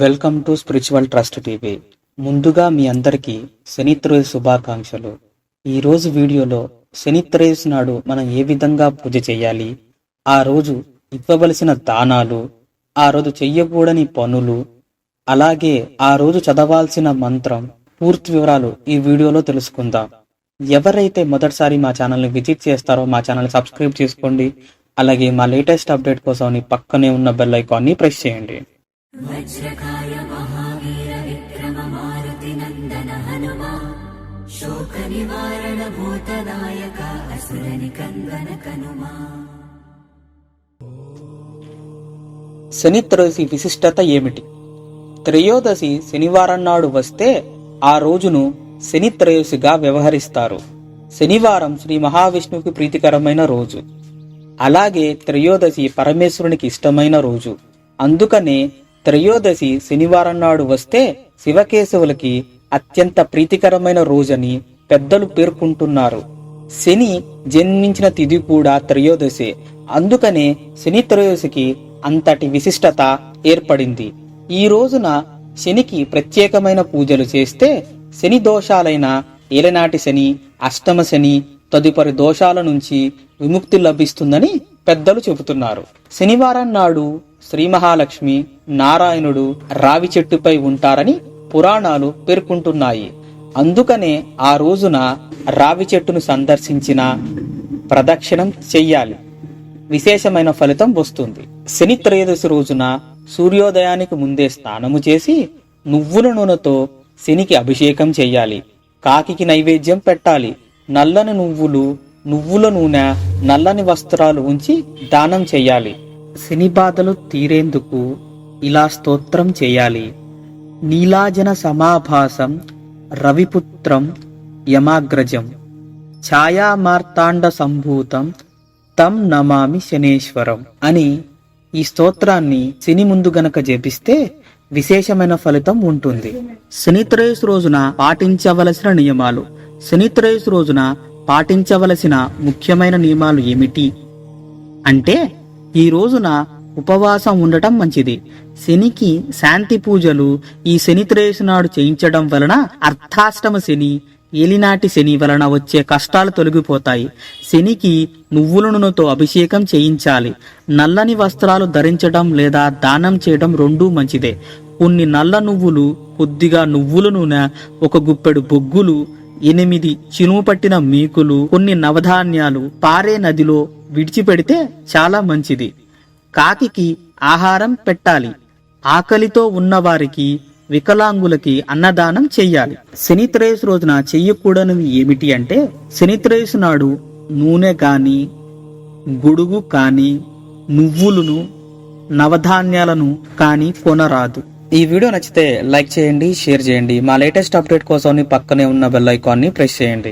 Welcome to spiritual trust TV. ముందుగా మీ అందరికీ శనిత్రయ శుభాకాంక్షలు. ఈరోజు వీడియోలో శనిత్రయస్ నాడు మనం ఏ విధంగా పూజ చేయాలి? ఆ రోజు ఇవ్వవలసిన దానాలు ఆ రోజు చెయ్యకూడని పనులు అలాగే ఆ రోజు చదవాల్సిన మంత్రం పూర్తి వివరాలు ఈ వీడియోలో తెలుసుకుందాం. ఎవరైతే మొదటిసారి మా ఛానల్ని విజిట్ చేస్తారో మా ఛానల్ సబ్స్క్రైబ్ చేసుకోండి. అలాగే మా లేటెస్ట్ అప్డేట్ కోసం పక్కనే ఉన్న బెల్ ఐకాన్ని ప్రెస్ చేయండి. वज्रकाय महावीर विक्रम मारुति नन्दन हनुमा शोकनिवारण भूतनायक असुरनिकन्दन कनुमा శని త్రయోదశి విశిష్టత ఏమిటి త్రయోదశి శనివారం నాడు వస్తే ఆ రోజును శని త్రయోదశిగా వ్యవహరిస్తారు శనివారం శ్రీ మహావిష్ణువుకి ప్రీతికరమైన రోజు అలాగే త్రయోదశి పరమేశ్వరునికి ఇష్టమైన రోజు అందుకనే త్రయోదశి శనివారం నాడు వస్తే శివకేశవులకి అత్యంత ప్రీతికరమైన రోజని పెద్దలు పేర్కొంటున్నారు. శని జన్మించిన తిథి కూడా త్రయోదశి. అందుకనే శని త్రయోదశికి అంతటి విశిష్టత ఏర్పడింది. ఈ రోజున శనికి ప్రత్యేకమైన పూజలు చేస్తే శని దోషాలైన ఏలనాటి శని అష్టమ శని తదుపరి దోషాల నుంచి విముక్తి లభిస్తుందని పెద్దలు చెబుతున్నారు. శనివారం నాడు శ్రీ మహాలక్ష్మి నారాయణుడు రావి చెట్టుపై ఉంటారని పురాణాలు పేర్కొంటున్నాయి. అందుకనే ఆ రోజున రావి చెట్టును సందర్శించిన ప్రదక్షిణం చెయ్యాలి. విశేషమైన ఫలితం వస్తుంది. శని త్రయోదశి రోజున సూర్యోదయానికి ముందే స్నానము చేసి నువ్వుల నూనెతో శనికి అభిషేకం చెయ్యాలి. కాకికి నైవేద్యం పెట్టాలి. నల్లని నువ్వులు నువ్వుల నూనె నల్లని వస్త్రాలు ఉంచి దానం చెయ్యాలి. శని బాధలు తీరేందుకు ఇలా స్తోత్రం చేయాలి. నీలాజన సమాభాసం రవిపుత్రం యమాగ్రజం ఛాయామార్తాండ సంభూతం తం నమామి శనేశ్వరం అని ఈ స్తోత్రాన్ని శని ముందు గనక జపిస్తే విశేషమైన ఫలితం ఉంటుంది. శనిత్రయస్ రోజున పాటించవలసిన నియమాలు. శనిత్రయస్ రోజున పాటించవలసిన ముఖ్యమైన నియమాలు ఏమిటి? అంటే ఈ రోజున ఉపవాసం ఉండటం మంచిది. శనికి శాంతి పూజలు ఈ శని నాడు చేయించడం వలన అర్థాష్టమ శని ఏలినాటి శని వలన వచ్చే కష్టాలు తొలగిపోతాయి. శనికి నువ్వుల నూనెతో అభిషేకం చేయించాలి. నల్లని వస్త్రాలు ధరించడం లేదా దానం చేయడం రెండూ మంచిదే. కొన్ని నల్ల నువ్వులు కొద్దిగా నువ్వుల నూనె ఒక గుప్పెడు బొగ్గులు ఎనిమిది చినుము పట్టిన మీకులు కొన్ని నవధాన్యాలు పారే నదిలో విడిచిపెడితే చాలా మంచిది. కాకికి ఆహారం పెట్టాలి. ఆకలితో ఉన్నవారికి వికలాంగులకి అన్నదానం చెయ్యాలి. శని రోజున చెయ్యకూడనివి ఏమిటి అంటే శని నాడు నూనె కానీ గొడుగు కాని నువ్వులను నవధాన్యాలను కానీ కొనరాదు. ఈ వీడియో నచ్చితే లైక్ చేయండి షేర్ చేయండి. మా లేటెస్ట్ అప్డేట్ కోసం పక్కనే ఉన్న బెల్ ఐకాన్ని ప్రెస్ చేయండి.